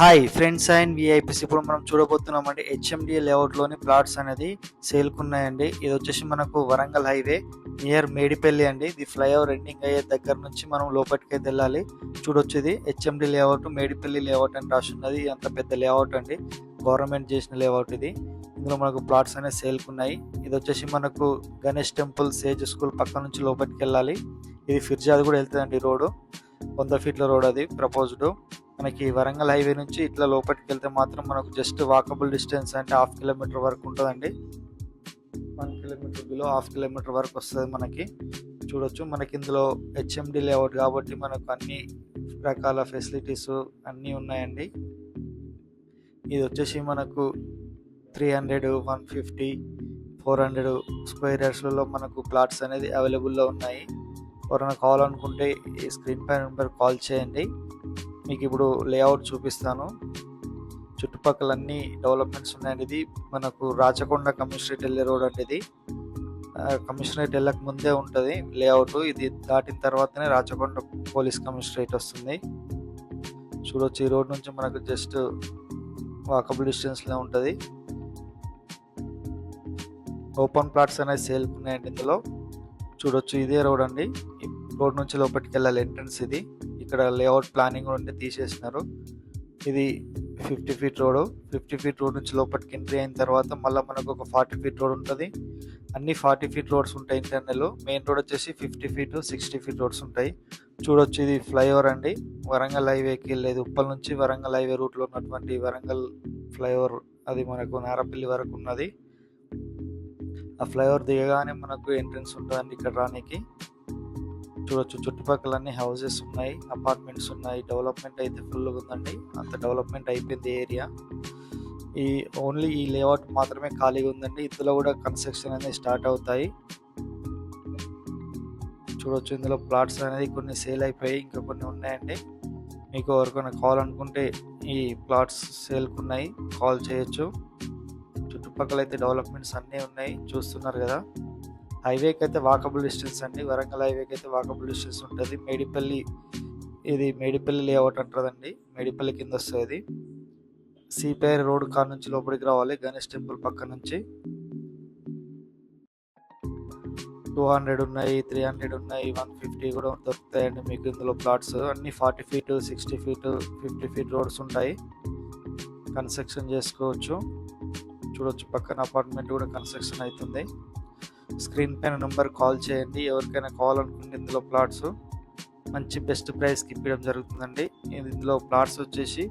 Hi friends and VIPs ఇప్పుడు మనం చూడబోతున్నామండి HMD లేఅవుట్లోని plots అనేది సేల్కున్నాయండి. ఇది వచ్చేసి మనకు వరంగల్ హైవే నియర్ మేడిపల్లి అండి. ఇది ఫ్లైఓవర్ ఎండింగ్ అయ్యే దగ్గర నుంచి మనం లోపలికి అయితే వెళ్ళాలి. చూడొచ్చు ఇది హెచ్ఎండి లేఅవుట్ మేడిపల్లి లేఅవుట్ అని రాసి అంత పెద్ద లేఅవుట్ అండి. గవర్నమెంట్ చేసిన లేఅవుట్ ఇది. ఇందులో మనకు ప్లాట్స్ అనేవి సేల్కున్నాయి. ఇది వచ్చేసి మనకు గణేష్ టెంపుల్ సేజ్ స్కూల్ పక్క నుంచి లోపలికి వెళ్ళాలి. ఇది ఫిర్జాద్ కూడా వెళ్తుందండి రోడ్డు. వంద ఫీట్ల రోడ్ అది ప్రపోజ్డ్ మనకి వరంగల్ హైవే నుంచి ఇట్లా లోపలికి వెళ్తే మాత్రం మనకు జస్ట్ వాకబుల్ డిస్టెన్స్ అంటే హాఫ్ కిలోమీటర్ వరకు ఉంటుందండి. One kilometre below half kilometre వరకు వస్తుంది మనకి. చూడొచ్చు మనకి ఇందులో హెచ్ఎండి లేఅవుట్ కాబట్టి మనకు అన్ని రకాల ఫెసిలిటీస్ అన్నీ ఉన్నాయండి. ఇది వచ్చేసి మనకు three hundred one fifty four hundred square యార్డ్స్లలో మనకు ప్లాట్స్ అనేది అవైలబుల్లో ఉన్నాయి. ఎవరైనా కావాలనుకుంటే ఈ స్క్రీన్ పై నెంబర్ కాల్ చేయండి. మీకు ఇప్పుడు లేఅవుట్ చూపిస్తాను. చుట్టుపక్కల అన్ని డెవలప్మెంట్స్ ఉన్నాయండి ఇది మనకు రాచకొండ కమిషనరేట్ వెళ్ళే రోడ్ అండి ఇది కమిషనరేట్ వెళ్ళక ముందే ఉంటుంది లేఅవుట్ ఇది దాటిన తర్వాతనే రాచకొండ పోలీస్ కమిషనరేట్ వస్తుంది. చూడొచ్చు ఈ రోడ్ నుంచి మనకు జస్ట్ వాకబుల్ డిస్టెన్స్లో ఉంటుంది. ఓపెన్ ప్లాట్స్ అనేది సేల్కి ఉన్నాయండి ఇందులో. చూడొచ్చు ఇదే రోడ్ అండి. రోడ్ నుంచి లోపలికి వెళ్ళాలి ఎంట్రన్స్ ఇది. ఇక్కడ లేఅవుట్ ప్లానింగ్ ఉంటే తీసేసినారు. ఇది fifty feet road fifty feet road నుంచి లోపలికి ఎంట్రీ అయిన తర్వాత మళ్ళీ మనకు ఒక ఫార్టీ ఫీట్ రోడ్ ఉంటుంది. అన్ని ఫార్టీ ఫీట్ రోడ్స్ ఉంటాయి ఇంటర్నల్ మెయిన్ రోడ్ వచ్చేసి fifty feet sixty feet roads ఉంటాయి. చూడొచ్చు ఇది ఫ్లైఓవర్ అండి. వరంగల్ హైవేకి వెళ్ళేది ఉప్పల్ నుంచి వరంగల్ హైవే రూట్లో ఉన్నటువంటి వరంగల్ ఫ్లైఓవర్ అది మనకు నారపల్లి వరకు ఉన్నది. ఆ ఫ్లైఓవర్ దిగగానే మనకు ఎంట్రన్స్ ఉంటుందండి ఇక్కడ రానికి. చూడొచ్చు. చుట్టుపక్కల అన్ని హౌసెస్ ఉన్నాయి అపార్ట్మెంట్స్ ఉన్నాయి. డెవలప్మెంట్ అయితే ఫుల్గా ఉందండి. అంత డెవలప్మెంట్ అయిపోయింది ఏరియా ఈ ఓన్లీ ఈ లేఅవుట్ మాత్రమే ఖాళీగా ఉందండి. ఇందులో కూడా కన్స్ట్రక్షన్ అనేది స్టార్ట్ అవుతాయి. చూడొచ్చు ఇందులో ప్లాట్స్ అనేది కొన్ని సేల్ అయిపోయి ఇంకా కొన్ని ఉన్నాయండి. మీకు ఎవరికైనా అనుకుంటే ఈ ప్లాట్స్ సేల్కి ఉన్నాయి కాల్ చేయొచ్చు. చుట్టుపక్కల అయితే డెవలప్మెంట్స్ అన్నీ ఉన్నాయి. చూస్తున్నారు కదా. హైవేకి అయితే వాకబుల్ డిస్టెన్స్ అండి. వరంగల్ హైవేకి అయితే వాకబుల్ డిస్టెన్స్ ఉంటుంది. మేడిపల్లి ఇది మేడిపల్లి లేఅవుట్ అంటుందండి మేడిపల్లి కింద వస్తుంది. సిపిఐ రోడ్ కాడ నుంచి లోపలికి రావాలి. గణేష్ టెంపుల్ పక్క నుంచి. టూ హండ్రెడ్ ఉన్నాయి త్రీ హండ్రెడ్ ఉన్నాయి వన్ ఫిఫ్టీ కూడా దొరుకుతాయండి మీకు ఇందులో ప్లాట్స్. అన్ని forty feet sixty feet fifty feet roads ఉంటాయి. కన్స్ట్రక్షన్ చేసుకోవచ్చు. చూడొచ్చు పక్కన అపార్ట్మెంట్ కూడా కన్స్ట్రక్షన్ అవుతుంది. స్క్రీన్ పైన నెంబర్ కాల్ చేయండి. ఎవరికైనా కావాలనుకుంటే ఇందులో ప్లాట్స్ మంచి బెస్ట్ ప్రైస్కి ఇప్పడం జరుగుతుందండి. ఇందులో ప్లాట్స్ వచ్చేసి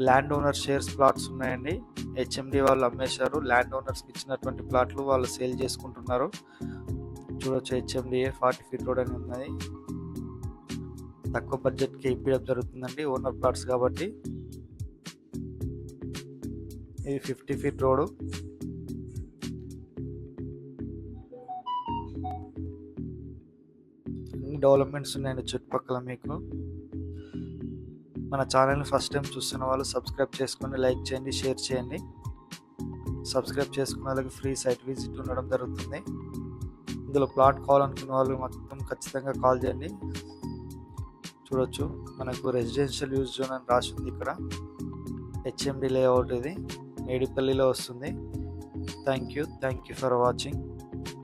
ల్యాండ్ ఓనర్ షేర్స్ ప్లాట్స్ ఉన్నాయండి. హెచ్ఎండి వాళ్ళు అమ్మేశారు. ల్యాండ్ ఓనర్స్కి ఇచ్చినటువంటి ప్లాట్లు వాళ్ళు సేల్ చేసుకుంటున్నారు. చూడొచ్చు హెచ్ఎండిఏ ఫార్టీ ఫీట్ రోడ్ అని ఉన్నది. తక్కువ బడ్జెట్కి ఇప్పడం జరుగుతుందండి ఓనర్ ప్లాట్స్ కాబట్టి. ఇది ఫిఫ్టీ ఫీట్ రోడ్. డెవలప్మెంట్స్ ఉన్నాయండి చుట్టుపక్కల మీకు. మన ఛానల్ని ఫస్ట్ టైం చూస్తున్న వాళ్ళు సబ్స్క్రైబ్ చేసుకొని లైక్ చేయండి షేర్ చేయండి. సబ్స్క్రైబ్ చేసుకున్న వాళ్ళకి ఫ్రీ సైట్ విజిట్ ఉండడం జరుగుతుంది. ఇందులో ప్లాట్ కావాలనుకున్న వాళ్ళు మొత్తం ఖచ్చితంగా కాల్ చేయండి. చూడొచ్చు మనకు రెసిడెన్షియల్ యూజ్ జోన్ అని రాసి ఉంది ఇక్కడ. హెచ్ఎండి లేఅవుట్ ఇది. మేడిపల్లిలో వస్తుంది. Thank you thank you for watching.